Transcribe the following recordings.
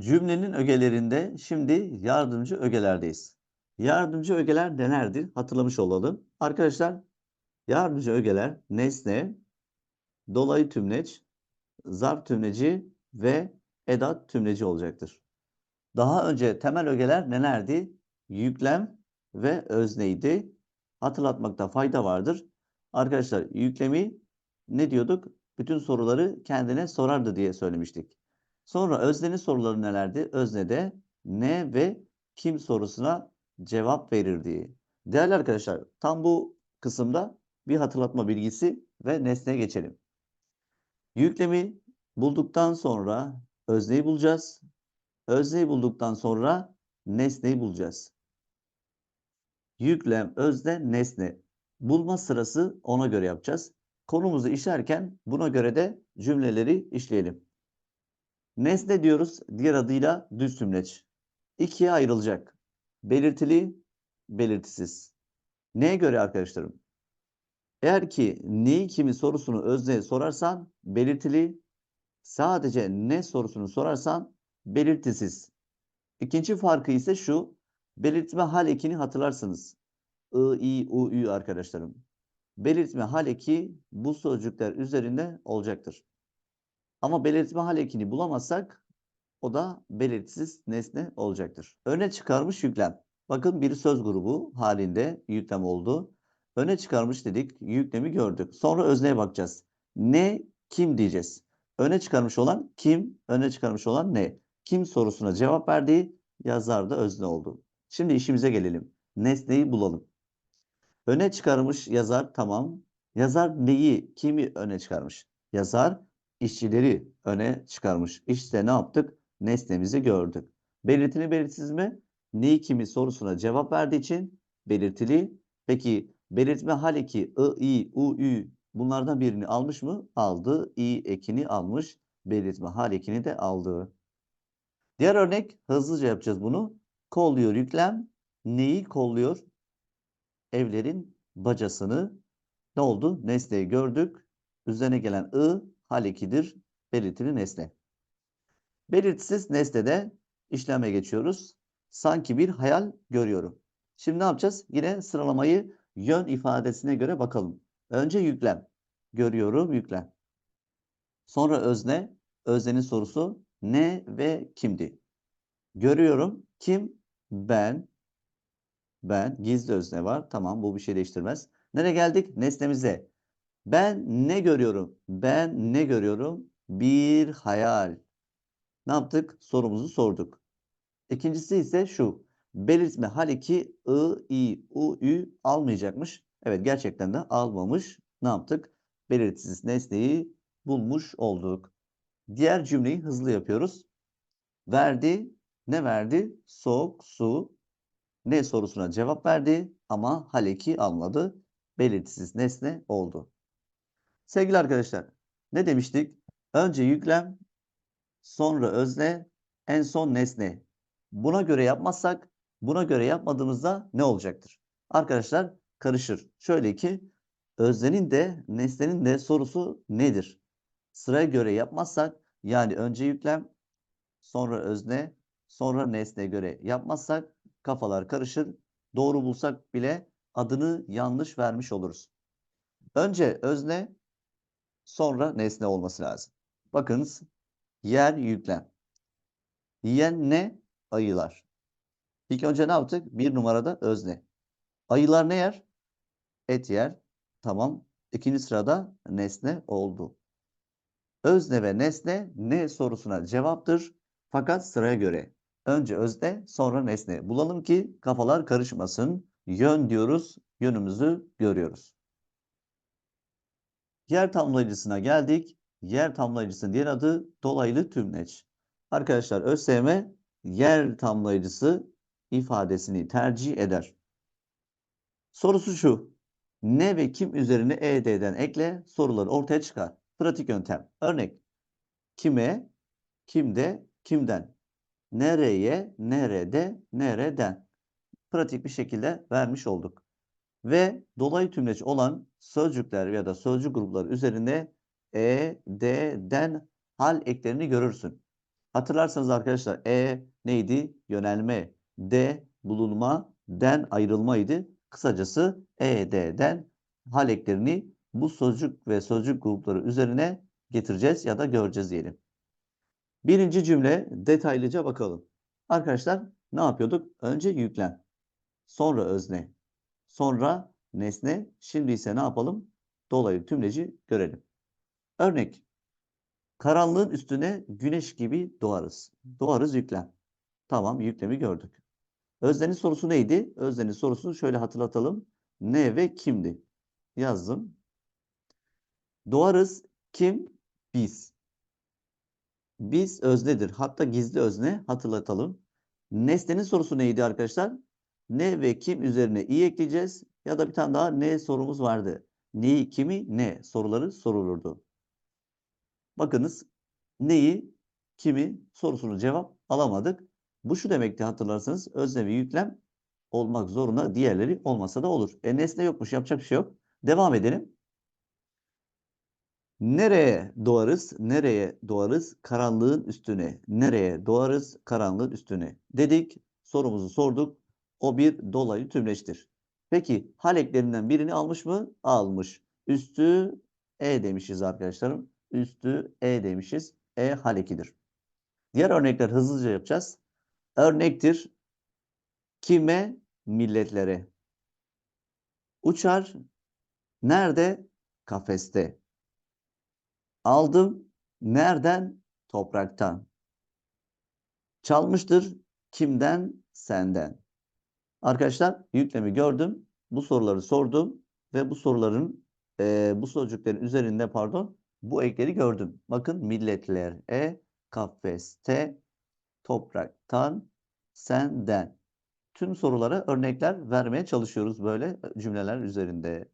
Cümlenin ögelerinde şimdi yardımcı ögelerdeyiz. Yardımcı ögeler nelerdir? Hatırlamış olalım. Arkadaşlar yardımcı ögeler nesne, dolayı tümleç, zarf tümleci ve edat tümleci olacaktır. Daha önce temel ögeler nelerdi? Yüklem ve özneydi. Hatırlatmakta fayda vardır. Arkadaşlar yüklemi ne diyorduk? Bütün soruları kendine sorardı diye söylemiştik. Sonra öznenin soruları nelerdi? Öznede ne ve kim sorusuna cevap verirdi. Değerli arkadaşlar, tam bu kısımda bir hatırlatma bilgisi ve nesneye geçelim. Yüklemi bulduktan sonra özneyi bulacağız. Özneyi bulduktan sonra nesneyi bulacağız. Yüklem, özne, nesne. Bulma sırası ona göre yapacağız. Konumuzu işlerken buna göre de cümleleri işleyelim. Nesne diyoruz diğer adıyla düz tümleç. İkiye ayrılacak. Belirtili, belirtisiz. Neye göre arkadaşlarım? Eğer ki neyi kimi sorusunu özneye sorarsan belirtili, sadece ne sorusunu sorarsan belirtisiz. İkinci farkı ise şu, belirtme hal ekini hatırlarsınız. I, i, u, ü arkadaşlarım. Belirtme hal eki bu sözcükler üzerinde olacaktır. Ama belirtme hal ekini bulamazsak o da belirtisiz nesne olacaktır. Öne çıkarmış yüklem. Bakın bir söz grubu halinde yüklem oldu. Öne çıkarmış dedik, yüklemi gördük. Sonra özneye bakacağız. Ne, kim diyeceğiz. Öne çıkarmış olan kim, öne çıkarmış olan ne? Kim sorusuna cevap verdiği yazar da özne oldu. Şimdi işimize gelelim. Nesneyi bulalım. Öne çıkarmış yazar tamam. Yazar neyi, kimi öne çıkarmış? Yazar işçileri öne çıkarmış. İşte ne yaptık? Nesnemizi gördük. Belirtili belirtsiz mi? Neyi kimi sorusuna cevap verdiği için belirtili. Peki belirtme hal eki ı, i, u, ü bunlardan birini almış mı? Aldı. i ekini almış. Belirtme hal ekini de aldı. Diğer örnek hızlıca yapacağız bunu. Kolluyor yüklem. Neyi kolluyor? Evlerin bacasını. Ne oldu? Nesneyi gördük. Üzerine gelen ı hal. Belirtili nesne. Belirtisiz nesnede işleme geçiyoruz. Sanki bir hayal görüyorum. Şimdi ne yapacağız? Yine sıralamayı yön ifadesine göre bakalım. Önce yüklem. Görüyorum yüklem. Sonra özne. Öznenin sorusu ne ve kimdi? Görüyorum. Kim? Ben. Ben. Gizli özne var. Tamam bu bir şey değiştirmez. Nereye geldik? Nesnemize. Ben ne görüyorum? Ben ne görüyorum? Bir hayal. Ne yaptık? Sorumuzu sorduk. İkincisi ise şu. Belirtme hal 2 I, I, U, Ü almayacakmış. Evet gerçekten de almamış. Ne yaptık? Belirtisiz nesneyi bulmuş olduk. Diğer cümleyi hızlı yapıyoruz. Verdi. Ne verdi? Soğuk su. Ne sorusuna cevap verdi ama hal 2 almadı. Belirtisiz nesne oldu. Sevgili arkadaşlar, ne demiştik? Önce yüklem, sonra özne, en son nesne. Buna göre yapmazsak, buna göre yapmadığımızda ne olacaktır? Arkadaşlar karışır. Şöyle ki, öznenin de nesnenin de sorusu nedir? Sıraya göre yapmazsak, yani önce yüklem, sonra özne, sonra nesne göre yapmazsak kafalar karışır. Doğru bulsak bile adını yanlış vermiş oluruz. Önce özne, sonra nesne olması lazım. Bakınız yer yüklem. Yiyen ne? Ayılar. İlk önce ne yaptık? Bir numarada özne. Ayılar ne yer? Et yer. Tamam. İkinci sırada nesne oldu. Özne ve nesne ne sorusuna cevaptır. Fakat sıraya göre. Önce özne sonra nesne. Bulalım ki kafalar karışmasın. Yön diyoruz. Yönümüzü görüyoruz. Yer tamlayıcısına geldik. Yer tamlayıcısının diğer adı dolaylı tümleç. Arkadaşlar ÖSYM yer tamlayıcısı ifadesini tercih eder. Sorusu şu. Ne ve kim üzerine ED'den ekle soruları ortaya çıkar. Pratik yöntem. Örnek. Kime, kimde, kimden. Nereye, nerede, nereden. Pratik bir şekilde vermiş olduk ve dolayı tümleç olan sözcükler ya da sözcük grupları üzerinde e, d, den hal eklerini görürsün. Hatırlarsanız arkadaşlar E neydi? Yönelme. D bulunma. Den ayrılmaydı. Kısacası E, D'den hal eklerini bu sözcük ve sözcük grupları üzerine getireceğiz ya da göreceğiz diyelim. Birinci cümle detaylıca bakalım. Arkadaşlar ne yapıyorduk? Önce yüklem. Sonra özne. Sonra nesne. Şimdi ise ne yapalım? Dolayı tümleci görelim. Örnek. Karanlığın üstüne güneş gibi doğarız. Doğarız yüklem. Tamam yüklemi gördük. Öznenin sorusu neydi? Öznenin sorusunu şöyle hatırlatalım. Ne ve kimdi? Yazdım. Doğarız kim? Biz. Biz öznedir. Hatta gizli özne hatırlatalım. Nesnenin sorusu neydi arkadaşlar? Ne ve kim üzerine i ekleyeceğiz. Ya da bir tane daha ne sorumuz vardı. Neyi, kimi, ne soruları sorulurdu. Bakınız neyi, kimi sorusunu cevap alamadık. Bu şu demekti hatırlarsanız özne ve yüklem olmak zorunda diğerleri olmasa da olur. E nesne yokmuş yapacak bir şey yok. Devam edelim. Nereye doğarız? Nereye doğarız? Karanlığın üstüne. Nereye doğarız? Karanlığın üstüne. Dedik, sorumuzu sorduk. O bir dolaylı tümleçtir. Peki hal eklerinden birini almış mı? Almış. Üstü E demişiz arkadaşlarım. Üstü E demişiz. E hal ekidir. Diğer örnekler hızlıca yapacağız. Örnektir. Kime? Milletlere. Uçar. Nerede? Kafeste. Aldım. Nereden? Topraktan. Çalmıştır. Kimden? Senden. Arkadaşlar yüklemi gördüm. Bu soruları sordum ve bu soruların e, bu sözcüklerin üzerinde pardon bu ekleri gördüm. Bakın milletler e kafeste topraktan senden. Tüm sorulara örnekler vermeye çalışıyoruz böyle cümleler üzerinde.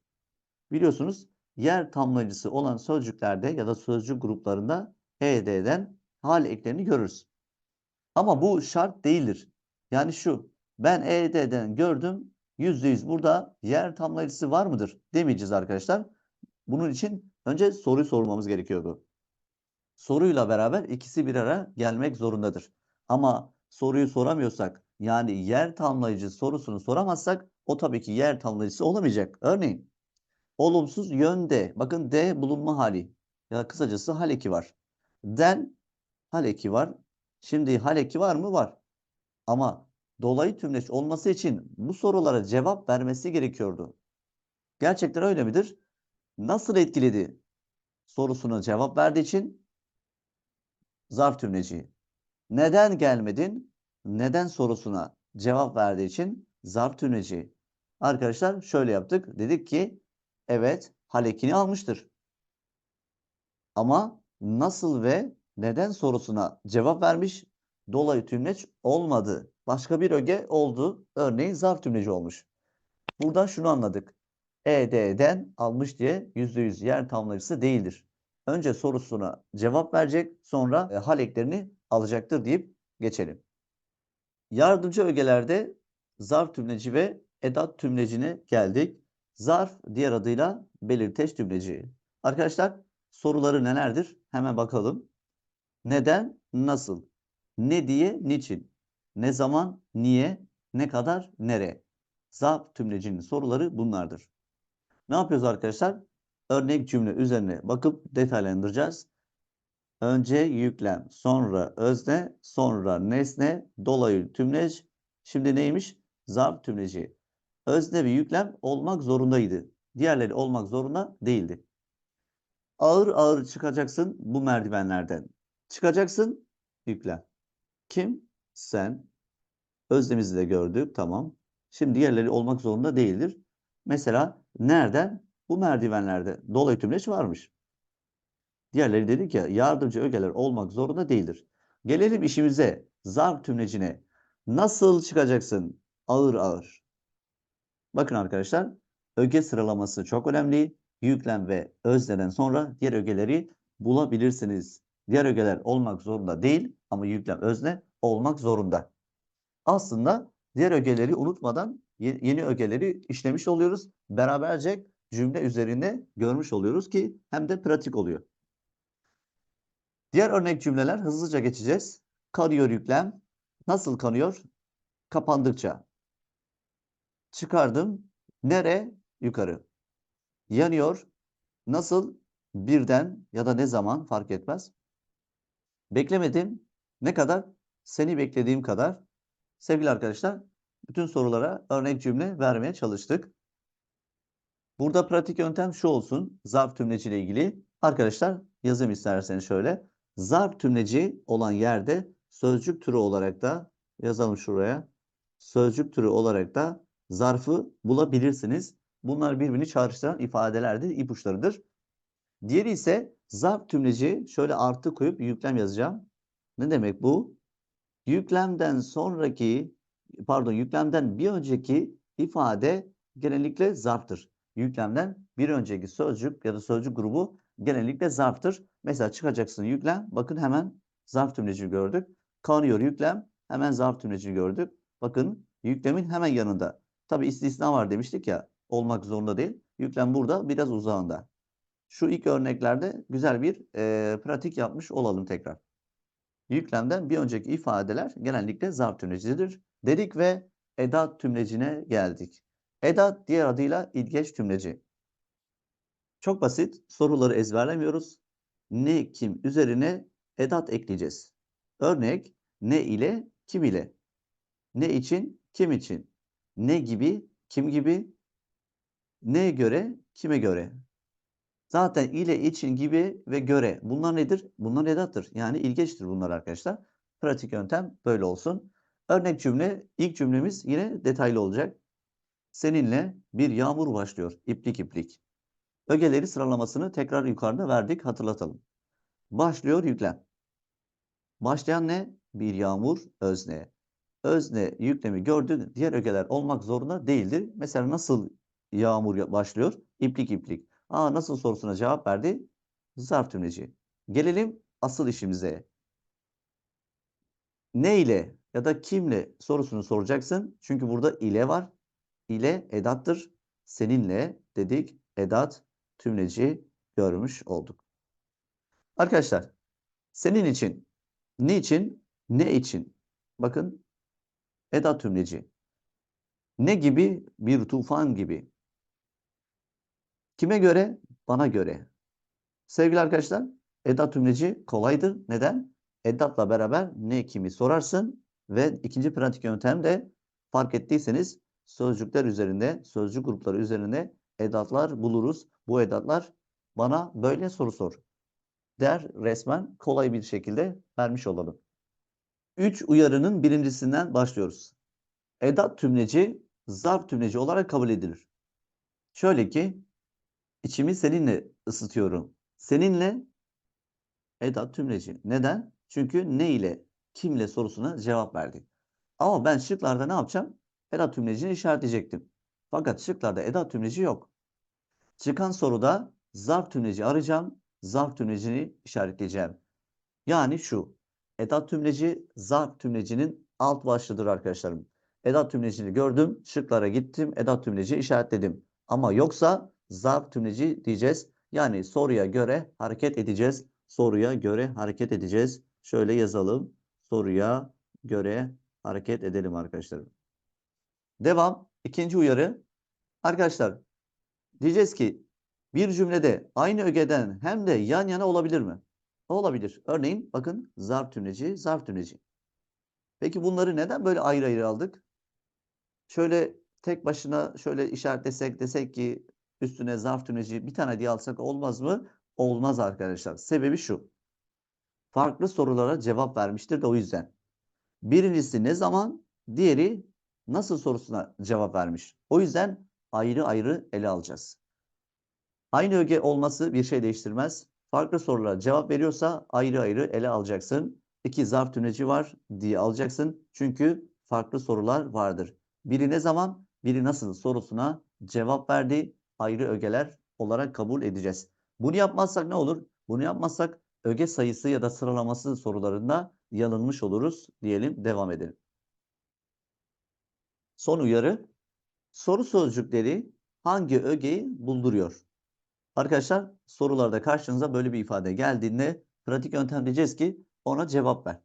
Biliyorsunuz yer tamlacısı olan sözcüklerde ya da sözcük gruplarında ED'den hal eklerini görürüz. Ama bu şart değildir. Yani şu, ben ED'den gördüm, %100 burada yer tamlayıcısı var mıdır demeyeceğiz arkadaşlar. Bunun için önce soruyu sormamız gerekiyordu. Soruyla beraber ikisi bir ara gelmek zorundadır. Ama soruyu soramıyorsak, yani yer tamlayıcı sorusunu soramazsak, o tabii ki yer tamlayıcısı olamayacak. Örneğin, olumsuz yönde. Bakın D bulunma hali. Ya kısacası hal eki var. Den hal eki var. Şimdi hal eki var mı? Var. Ama dolayı tümleç olması için bu sorulara cevap vermesi gerekiyordu. Gerçekten öyle midir? Nasıl etkiledi? Sorusuna cevap verdiği için zarf tümleci. Neden gelmedin? Neden sorusuna cevap verdiği için zarf tümleci. Arkadaşlar şöyle yaptık. Dedik ki Evet, halekini almıştır. Ama nasıl ve neden sorusuna cevap vermiş, dolayı tümleç olmadı. Başka bir öge oldu. Örneğin zarf tümleci olmuş. Buradan şunu anladık. ED'den almış diye %100 yer tamlayıcısı değildir. Önce sorusuna cevap verecek, sonra e, hal eklerini alacaktır deyip geçelim. Yardımcı ögelerde zarf tümleci ve edat tümlecine geldik. Zarf diğer adıyla belirteç tümleci. Arkadaşlar soruları nelerdir? Hemen bakalım. Neden, nasıl? Ne diye, niçin? Ne zaman, niye, ne kadar, nere? Zarf tümlecinin soruları bunlardır. Ne yapıyoruz arkadaşlar? Örnek cümle üzerine bakıp detaylandıracağız. Önce yüklem, sonra özne, sonra nesne, dolayı tümleç. Şimdi neymiş? Zarf tümleci özne ve yüklem olmak zorundaydı. Diğerleri olmak zorunda değildi. Ağır ağır çıkacaksın bu merdivenlerden. Çıkacaksın yüklem. Kim? Sen. Özlemizi de gördük. Tamam. Şimdi diğerleri olmak zorunda değildir. Mesela nereden? Bu merdivenlerde dolayı tümleç varmış. Diğerleri dedik ya yardımcı ögeler olmak zorunda değildir. Gelelim işimize. Zarf tümlecine. Nasıl çıkacaksın? Ağır ağır. Bakın arkadaşlar öge sıralaması çok önemli. Yüklem ve özneden sonra diğer ögeleri bulabilirsiniz. Diğer ögeler olmak zorunda değil ama yüklem özne olmak zorunda. Aslında diğer ögeleri unutmadan yeni ögeleri işlemiş oluyoruz. Beraberce cümle üzerinde görmüş oluyoruz ki hem de pratik oluyor. Diğer örnek cümleler hızlıca geçeceğiz. Kanıyor yüklem. Nasıl kanıyor? Kapandıkça. Çıkardım. Nere? Yukarı. Yanıyor. Nasıl? Birden ya da ne zaman fark etmez. Beklemedim. Ne kadar? Seni beklediğim kadar. Sevgili arkadaşlar, bütün sorulara örnek cümle vermeye çalıştık. Burada pratik yöntem şu olsun. Zarf tümleci ile ilgili. Arkadaşlar yazayım isterseniz şöyle. Zarf tümleci olan yerde sözcük türü olarak da yazalım şuraya. Sözcük türü olarak da zarfı bulabilirsiniz. Bunlar birbirini çağrıştıran ifadelerdir, ipuçlarıdır. Diğeri ise zarf tümleci. Şöyle artı koyup yüklem yazacağım. Ne demek bu? Yüklemden sonraki, pardon yüklemden bir önceki ifade genellikle zarftır. Yüklemden bir önceki sözcük ya da sözcük grubu genellikle zarftır. Mesela çıkacaksın yüklem. Bakın hemen zarf tümleci gördük. Kanıyor yüklem. Hemen zarf tümleci gördük. Bakın yüklemin hemen yanında. Tabi istisna var demiştik ya. Olmak zorunda değil. Yüklem burada biraz uzağında. Şu ilk örneklerde güzel bir e, pratik yapmış olalım tekrar. Yüklemden bir önceki ifadeler genellikle zarf tümlecidir dedik ve edat tümlecine geldik. Edat diğer adıyla ilgeç tümleci. Çok basit. Soruları ezberlemiyoruz. Ne kim üzerine edat ekleyeceğiz. Örnek ne ile kim ile. Ne için kim için. Ne gibi kim gibi. Neye göre kime göre. Zaten ile, için, gibi ve göre. Bunlar nedir? Bunlar edattır. Yani ilgeçtir bunlar arkadaşlar. Pratik yöntem böyle olsun. Örnek cümle, ilk cümlemiz yine detaylı olacak. Seninle bir yağmur başlıyor. İplik iplik. Ögeleri sıralamasını tekrar yukarıda verdik. Hatırlatalım. Başlıyor yüklem. Başlayan ne? Bir yağmur özne. Özne yüklemi gördü. Diğer ögeler olmak zorunda değildir. Mesela nasıl yağmur başlıyor? İplik iplik. Aa nasıl sorusuna cevap verdi? Zarf tümleci. Gelelim asıl işimize. Ne ile ya da kimle sorusunu soracaksın. Çünkü burada ile var. İle edattır. Seninle dedik edat tümleci görmüş olduk. Arkadaşlar senin için, niçin, ne için? Bakın edat tümleci. Ne gibi? Bir tufan gibi. Kime göre? Bana göre. Sevgili arkadaşlar, edat tümleci kolaydır. Neden? Edatla beraber ne kimi sorarsın ve ikinci pratik yöntem de fark ettiyseniz sözcükler üzerinde, sözcük grupları üzerinde edatlar buluruz. Bu edatlar bana böyle soru sor der resmen kolay bir şekilde vermiş olalım. Üç uyarının birincisinden başlıyoruz. Edat tümleci zarf tümleci olarak kabul edilir. Şöyle ki içimi seninle ısıtıyorum. Seninle edat tümleci. Neden? Çünkü ne ile kimle sorusuna cevap verdik. Ama ben şıklarda ne yapacağım? Edat tümlecini işaretleyecektim. Fakat şıklarda edat tümleci yok. Çıkan soruda zarf tümleci arayacağım. Zarf tümlecini işaretleyeceğim. Yani şu. Edat tümleci zarf tümlecinin alt başlığıdır arkadaşlarım. Edat tümlecini gördüm. Şıklara gittim. Edat tümleci işaretledim. Ama yoksa zarf tümleci diyeceğiz. Yani soruya göre hareket edeceğiz. Soruya göre hareket edeceğiz. Şöyle yazalım. Soruya göre hareket edelim arkadaşlarım. Devam. İkinci uyarı. Arkadaşlar diyeceğiz ki bir cümlede aynı ögeden hem de yan yana olabilir mi? Olabilir. Örneğin bakın zarf tümleci, zarf tümleci. Peki bunları neden böyle ayrı ayrı aldık? Şöyle tek başına şöyle işaretlesek desek ki üstüne zarf tümleci bir tane diye alsak olmaz mı? Olmaz arkadaşlar. Sebebi şu. Farklı sorulara cevap vermiştir de o yüzden. Birincisi ne zaman, diğeri nasıl sorusuna cevap vermiş. O yüzden ayrı ayrı ele alacağız. Aynı öge olması bir şey değiştirmez. Farklı sorulara cevap veriyorsa ayrı ayrı ele alacaksın. İki zarf tümleci var diye alacaksın. Çünkü farklı sorular vardır. Biri ne zaman, biri nasıl sorusuna cevap verdi. Ayrı ögeler olarak kabul edeceğiz. Bunu yapmazsak ne olur? Bunu yapmazsak öge sayısı ya da sıralaması sorularında yanılmış oluruz diyelim devam edelim. Son uyarı. Soru sözcükleri hangi ögeyi bulduruyor? Arkadaşlar sorularda karşınıza böyle bir ifade geldiğinde pratik yöntem diyeceğiz ki ona cevap ver.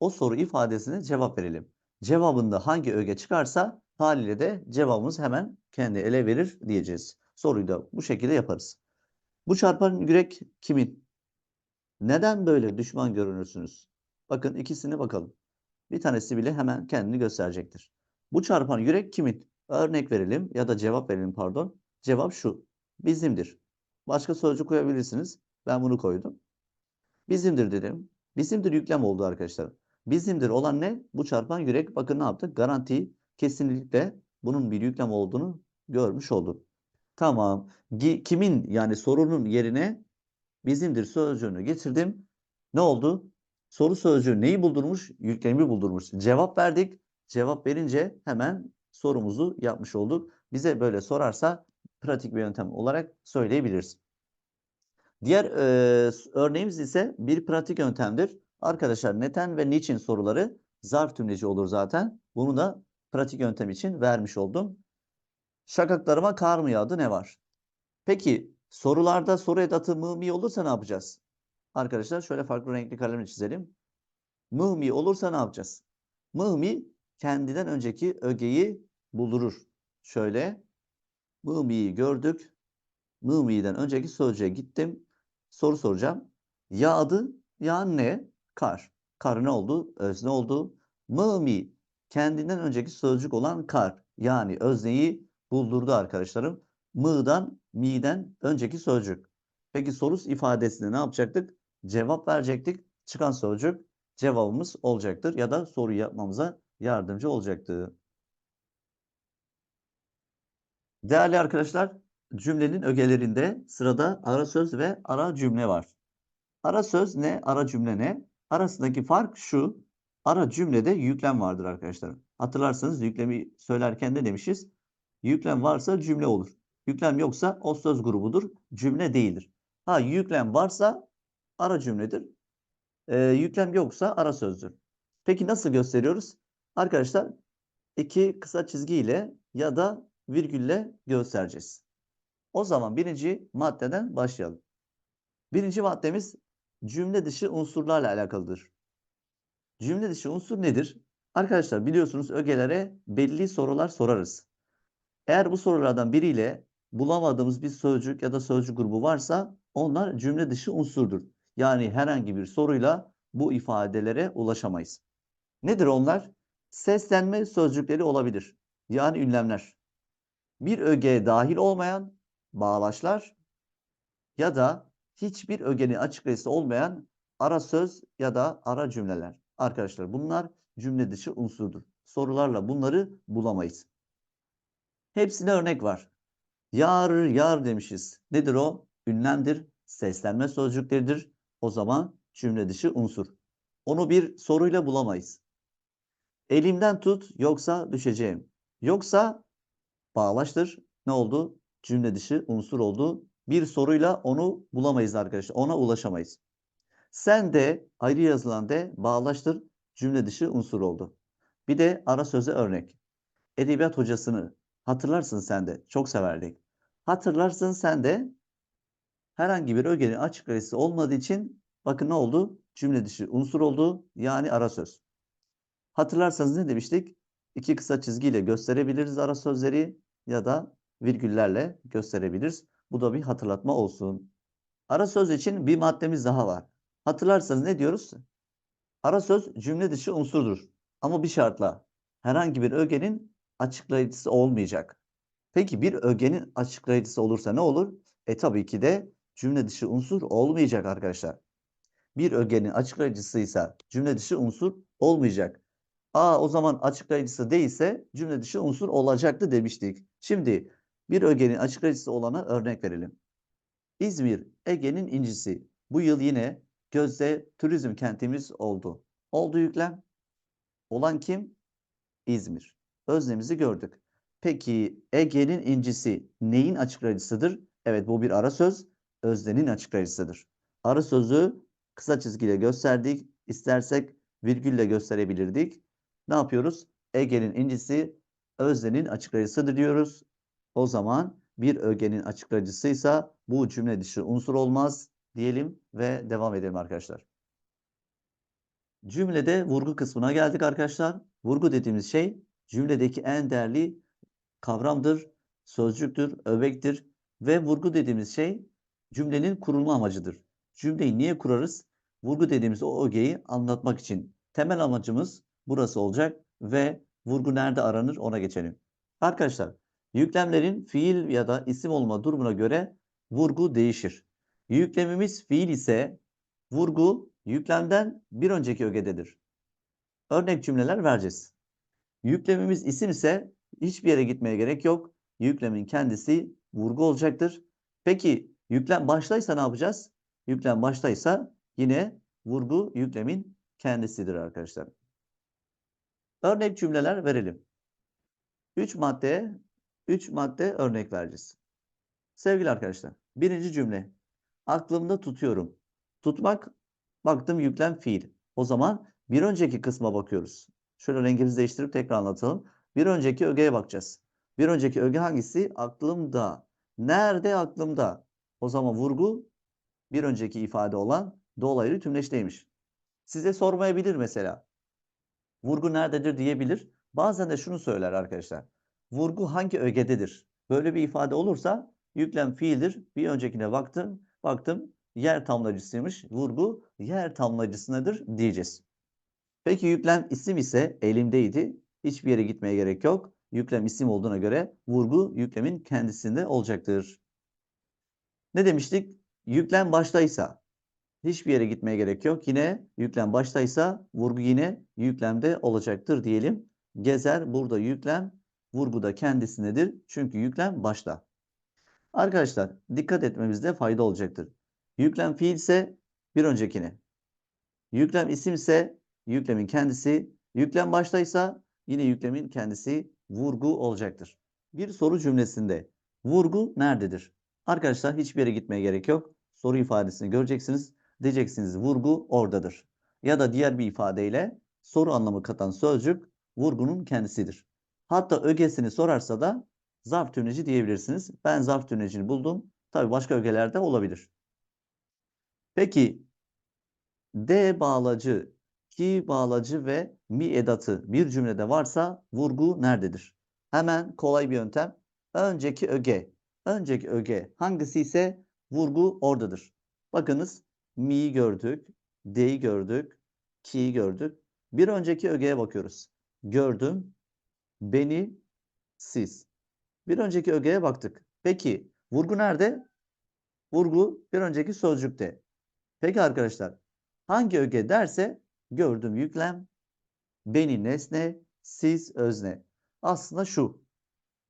o soru ifadesine cevap verelim. Cevabında hangi öge çıkarsa haliyle de cevabımız hemen kendi ele verir diyeceğiz. Soruyu da bu şekilde yaparız. Bu çarpan yürek kimin? Neden böyle düşman görünürsünüz? Bakın ikisine bakalım. Bir tanesi bile hemen kendini gösterecektir. Bu çarpan yürek kimin? Örnek verelim ya da cevap verelim pardon. Cevap şu. Bizimdir. Başka sözcük koyabilirsiniz. Ben bunu koydum. Bizimdir dedim. Bizimdir yüklem oldu arkadaşlar. Bizimdir olan ne? Bu çarpan yürek. Bakın ne yaptık? Garanti kesinlikle bunun bir yüklem olduğunu görmüş olduk. Tamam. Kimin yani sorunun yerine bizimdir sözcüğünü getirdim. Ne oldu? Soru sözcüğü neyi buldurmuş? Yüklemi buldurmuş. Cevap verdik. Cevap verince hemen sorumuzu yapmış olduk. Bize böyle sorarsa pratik bir yöntem olarak söyleyebiliriz. Diğer e, örneğimiz ise bir pratik yöntemdir. Arkadaşlar neden ve niçin soruları zarf tümleci olur zaten. Bunu da pratik yöntem için vermiş oldum. Şakaklarıma kar mı yağdı ne var? Peki sorularda soru edatı mı mi olursa ne yapacağız? Arkadaşlar şöyle farklı renkli kalemle çizelim. Mı mi olursa ne yapacağız? Mı mi kendinden önceki ögeyi buldurur. Şöyle mı mi'yi gördük. Mı mi'den önceki sözcüğe gittim. Soru soracağım. Yağdı. Yağan ne? Kar. Kar ne oldu? Özne oldu. Mı mi kendinden önceki sözcük olan kar. Yani özneyi buldurdu arkadaşlarım. Mı'dan mi'den önceki sözcük. Peki soru ifadesinde ne yapacaktık? Cevap verecektik. Çıkan sözcük cevabımız olacaktır ya da soruyu yapmamıza yardımcı olacaktır. Değerli arkadaşlar, cümlenin ögelerinde sırada ara söz ve ara cümle var. Ara söz ne, ara cümle ne? Arasındaki fark şu. Ara cümlede yüklem vardır arkadaşlar. Hatırlarsanız yüklemi söylerken de demişiz. Yüklem varsa cümle olur. Yüklem yoksa o söz grubudur. Cümle değildir. Ha yüklem varsa ara cümledir. Ee, yüklem yoksa ara sözdür. Peki nasıl gösteriyoruz? Arkadaşlar iki kısa çizgiyle ya da virgülle göstereceğiz. O zaman birinci maddeden başlayalım. Birinci maddemiz cümle dışı unsurlarla alakalıdır. Cümle dışı unsur nedir? Arkadaşlar biliyorsunuz ögelere belli sorular sorarız. Eğer bu sorulardan biriyle bulamadığımız bir sözcük ya da sözcük grubu varsa onlar cümle dışı unsurdur. Yani herhangi bir soruyla bu ifadelere ulaşamayız. Nedir onlar? Seslenme sözcükleri olabilir. Yani ünlemler. Bir ögeye dahil olmayan bağlaçlar ya da hiçbir ögenin açıklayıcısı olmayan ara söz ya da ara cümleler. Arkadaşlar bunlar cümle dışı unsurdur. Sorularla bunları bulamayız. Hepsine örnek var. Yar yar demişiz. Nedir o? Ünlemdir, seslenme sözcükleridir. O zaman cümle dışı unsur. Onu bir soruyla bulamayız. Elimden tut yoksa düşeceğim. Yoksa bağlaçtır. Ne oldu? Cümle dışı unsur oldu. Bir soruyla onu bulamayız arkadaşlar. Ona ulaşamayız. Sen de ayrı yazılan de bağlaçtır. Cümle dışı unsur oldu. Bir de ara söze örnek. Edebiyat hocasını hatırlarsın sen de. Çok severdik. Hatırlarsın sen de herhangi bir ögenin açıklayıcısı olmadığı için bakın ne oldu? Cümle dışı unsur oldu. Yani ara söz. Hatırlarsanız ne demiştik? İki kısa çizgiyle gösterebiliriz ara sözleri ya da virgüllerle gösterebiliriz. Bu da bir hatırlatma olsun. Ara söz için bir maddemiz daha var. Hatırlarsanız ne diyoruz? Ara söz cümle dışı unsurdur. Ama bir şartla herhangi bir ögenin açıklayıcısı olmayacak. Peki bir ögenin açıklayıcısı olursa ne olur? E tabii ki de cümle dışı unsur olmayacak arkadaşlar. Bir ögenin açıklayıcısıysa cümle dışı unsur olmayacak. Aa o zaman açıklayıcısı değilse cümle dışı unsur olacaktı demiştik. Şimdi bir ögenin açıklayıcısı olana örnek verelim. İzmir, Ege'nin incisi. Bu yıl yine gözde turizm kentimiz oldu. Oldu yüklem. Olan kim? İzmir. Öznemizi gördük. Peki Ege'nin incisi neyin açıklayıcısıdır? Evet bu bir ara söz. Öznenin açıklayıcısıdır. Ara sözü kısa çizgiyle gösterdik. İstersek virgülle gösterebilirdik. Ne yapıyoruz? Ege'nin incisi öznenin açıklayıcısıdır diyoruz. O zaman bir ögenin açıklayıcısıysa bu cümle dışı unsur olmaz diyelim ve devam edelim arkadaşlar. Cümlede vurgu kısmına geldik arkadaşlar. Vurgu dediğimiz şey cümledeki en değerli kavramdır, sözcüktür, öbektir ve vurgu dediğimiz şey cümlenin kurulma amacıdır. Cümleyi niye kurarız? Vurgu dediğimiz o ögeyi anlatmak için. Temel amacımız burası olacak ve vurgu nerede aranır ona geçelim. Arkadaşlar, yüklemlerin fiil ya da isim olma durumuna göre vurgu değişir. Yüklemimiz fiil ise vurgu yüklemden bir önceki ögededir. Örnek cümleler vereceğiz. Yüklemimiz isim ise hiçbir yere gitmeye gerek yok. Yüklemin kendisi vurgu olacaktır. Peki yüklem baştaysa ne yapacağız? Yüklem baştaysa yine vurgu yüklemin kendisidir arkadaşlar. Örnek cümleler verelim. 3 madde 3 madde örnek vereceğiz. Sevgili arkadaşlar, birinci cümle. Aklımda tutuyorum. Tutmak, baktım yüklem fiil. O zaman bir önceki kısma bakıyoruz. Şöyle rengimizi değiştirip tekrar anlatalım. Bir önceki ögeye bakacağız. Bir önceki öge hangisi? Aklımda. Nerede aklımda? O zaman vurgu bir önceki ifade olan dolaylı tümleçteymiş. Size sormayabilir mesela. Vurgu nerededir diyebilir. Bazen de şunu söyler arkadaşlar. Vurgu hangi ögededir? Böyle bir ifade olursa yüklem fiildir. Bir öncekine baktım, baktım yer tamlacısıymış. Vurgu yer tamlacısındadır diyeceğiz. Peki yüklem isim ise elimdeydi. Hiçbir yere gitmeye gerek yok. Yüklem isim olduğuna göre vurgu yüklemin kendisinde olacaktır. Ne demiştik? Yüklem baştaysa hiçbir yere gitmeye gerek yok. Yine yüklem baştaysa vurgu yine yüklemde olacaktır diyelim. Gezer burada yüklem, vurgu da kendisindedir. Çünkü yüklem başta. Arkadaşlar dikkat etmemizde fayda olacaktır. Yüklem fiil ise bir öncekine. Yüklem isim ise yüklemin kendisi. Yüklem baştaysa yine yüklemin kendisi vurgu olacaktır. Bir soru cümlesinde vurgu nerededir? Arkadaşlar hiçbir yere gitmeye gerek yok. Soru ifadesini göreceksiniz. Diyeceksiniz vurgu oradadır. Ya da diğer bir ifadeyle soru anlamı katan sözcük vurgunun kendisidir. Hatta ögesini sorarsa da zarf tümleci diyebilirsiniz. Ben zarf tümlecini buldum. Tabii başka ögelerde olabilir. Peki D bağlacı, ki bağlacı ve mi edatı bir cümlede varsa vurgu nerededir? Hemen kolay bir yöntem. Önceki öge. Önceki öge hangisi ise vurgu oradadır. Bakınız mi'yi gördük, d'yi gördük, ki'yi gördük. Bir önceki ögeye bakıyoruz. Gördüm, beni, siz. Bir önceki ögeye baktık. Peki vurgu nerede? Vurgu bir önceki sözcükte. Peki arkadaşlar hangi öge derse gördüm yüklem, beni nesne, siz özne. Aslında şu.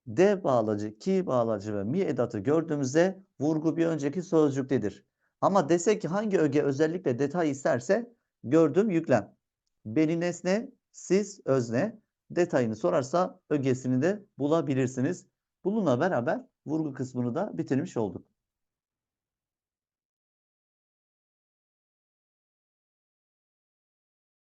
D bağlacı, ki bağlacı ve mi edatı gördüğümüzde vurgu bir önceki sözcüktedir. Ama desek ki hangi öge özellikle detay isterse gördüm yüklem. Beni nesne, siz özne. Detayını sorarsa ögesini de bulabilirsiniz. Bununla beraber vurgu kısmını da bitirmiş olduk.